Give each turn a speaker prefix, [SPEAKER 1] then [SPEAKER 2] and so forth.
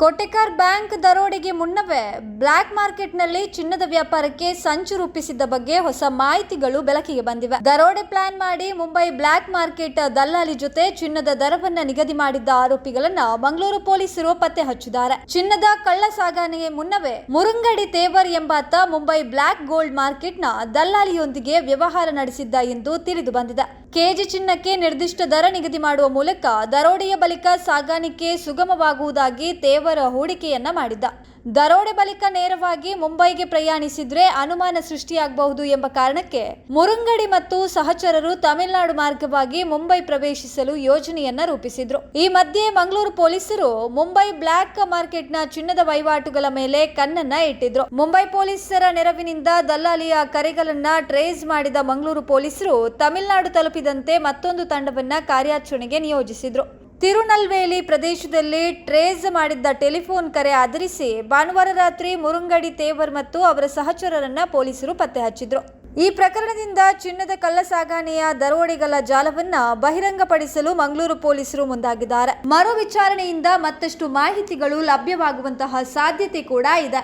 [SPEAKER 1] Kotekar bank ದರೋಡೆಗೆ ಮುನ್ನವೇ block ಮಾರ್ಕೆಟ್ನಲ್ಲಿ ಚಿನ್ನದ ವ್ಯಾಪಾರಕ್ಕೆ ಸಂಚು ರೂಪಿಸಿದ್ದ ಬಗ್ಗೆ ಹೊಸ ಮಾಹಿತಿಗಳು ಬೆಳಕಿಗೆ ಬಂದಿವೆ. ದರೋಡೆ ಪ್ಲಾನ್ ಮಾಡಿ ಮುಂಬೈ ಬ್ಲಾಕ್ ಮಾರ್ಕೆಟ್ ದಲ್ಲಾಳಿ ಜೊತೆ ಚಿನ್ನದ ದರವನ್ನ ನಿಗದಿ ಮಾಡಿದ್ದ ಆರೋಪಿಗಳನ್ನ ಮಂಗಳೂರು ಪೊಲೀಸರು ಪತ್ತೆ ಹಚ್ಚಿದ್ದಾರೆ. ಚಿನ್ನದ ಕಳ್ಳ ಸಾಗಣೆಗೆ ಮುನ್ನವೇ ಮುರುಂಗಡಿ ತೇವರ್ ಎಂಬಾತ ಮುಂಬೈ ಬ್ಲಾಕ್ ಗೋಲ್ಡ್ ಮಾರ್ಕೆಟ್ನ ದಲ್ಲಾಳಿಯೊಂದಿಗೆ ವ್ಯವಹಾರ ನಡೆಸಿದ್ದ ಎಂದು ತಿಳಿದು ಬಂದಿದೆ. ಕೆಜಿ ಚಿನ್ನಕ್ಕೆ ನಿರ್ದಿಷ್ಟ ದರ ನಿಗದಿ ಮಾಡುವ ಮೂಲಕ ದರೋಡೆಯ ಬಳಿಕ ಸಾಗಾಣಿಕೆ ಸುಗಮವಾಗುವುದಾಗಿ ತೇವರ ಹೂಡಿಕೆಯನ್ನ ಮಾಡಿದ್ದ. ದರೋಡೆ ಬಳಿಕ ನೇರವಾಗಿ ಮುಂಬೈಗೆ ಪ್ರಯಾಣಿಸಿದ್ರೆ ಅನುಮಾನ ಸೃಷ್ಟಿಯಾಗಬಹುದು ಎಂಬ ಕಾರಣಕ್ಕೆ ಮುರುಂಗಡಿ ಮತ್ತು ಸಹಚರರು ತಮಿಳುನಾಡು ಮಾರ್ಗವಾಗಿ ಮುಂಬೈ ಪ್ರವೇಶಿಸಲು ಯೋಜನೆಯನ್ನ ರೂಪಿಸಿದ್ರು. ಈ ಮಧ್ಯೆ ಮಂಗಳೂರು ಪೊಲೀಸರು ಮುಂಬೈ ಬ್ಲಾಕ್ ಮಾರ್ಕೆಟ್ನ ಚಿನ್ನದ ವಹಿವಾಟುಗಳ ಮೇಲೆ ಕಣ್ಣನ್ನ ಇಟ್ಟಿದ್ರು. ಮುಂಬೈ ಪೊಲೀಸರ ನೆರವಿನಿಂದ ದಲ್ಲಾಳಿಯ ಕರೆಗಳನ್ನ ಟ್ರೇಸ್ ಮಾಡಿದ ಮಂಗಳೂರು ಪೊಲೀಸರು ತಮಿಳುನಾಡು ತಲುಪಿದಂತೆ ಮತ್ತೊಂದು ತಂಡವನ್ನ ಕಾರ್ಯಾಚರಣೆಗೆ ನಿಯೋಜಿಸಿದ್ರು. ತಿರುನಲ್ವೇಲಿ ಪ್ರದೇಶದಲ್ಲಿ ಟ್ರೇಸ್ ಮಾಡಿದ್ದ ಟೆಲಿಫೋನ್ ಕರೆ ಆಧರಿಸಿ ಭಾನುವಾರ ರಾತ್ರಿ ಮುರುಂಗಡಿ ತೇವರ್ ಮತ್ತು ಅವರ ಸಹಚರರನ್ನ ಪೊಲೀಸರು ಪತ್ತೆ ಹಚ್ಚಿದ್ರು. ಈ ಪ್ರಕರಣದಿಂದ ಚಿನ್ನದ ಕಳ್ಳ ಸಾಗಣೆಯ ದರೋಡೆಗಳ ಜಾಲವನ್ನ ಬಹಿರಂಗಪಡಿಸಲು ಮಂಗಳೂರು ಪೊಲೀಸರು ಮುಂದಾಗಿದ್ದಾರೆ. ಮರು ವಿಚಾರಣೆಯಿಂದ ಮತ್ತಷ್ಟು ಮಾಹಿತಿಗಳು ಲಭ್ಯವಾಗುವಂತಹ ಸಾಧ್ಯತೆ ಕೂಡ ಇದೆ.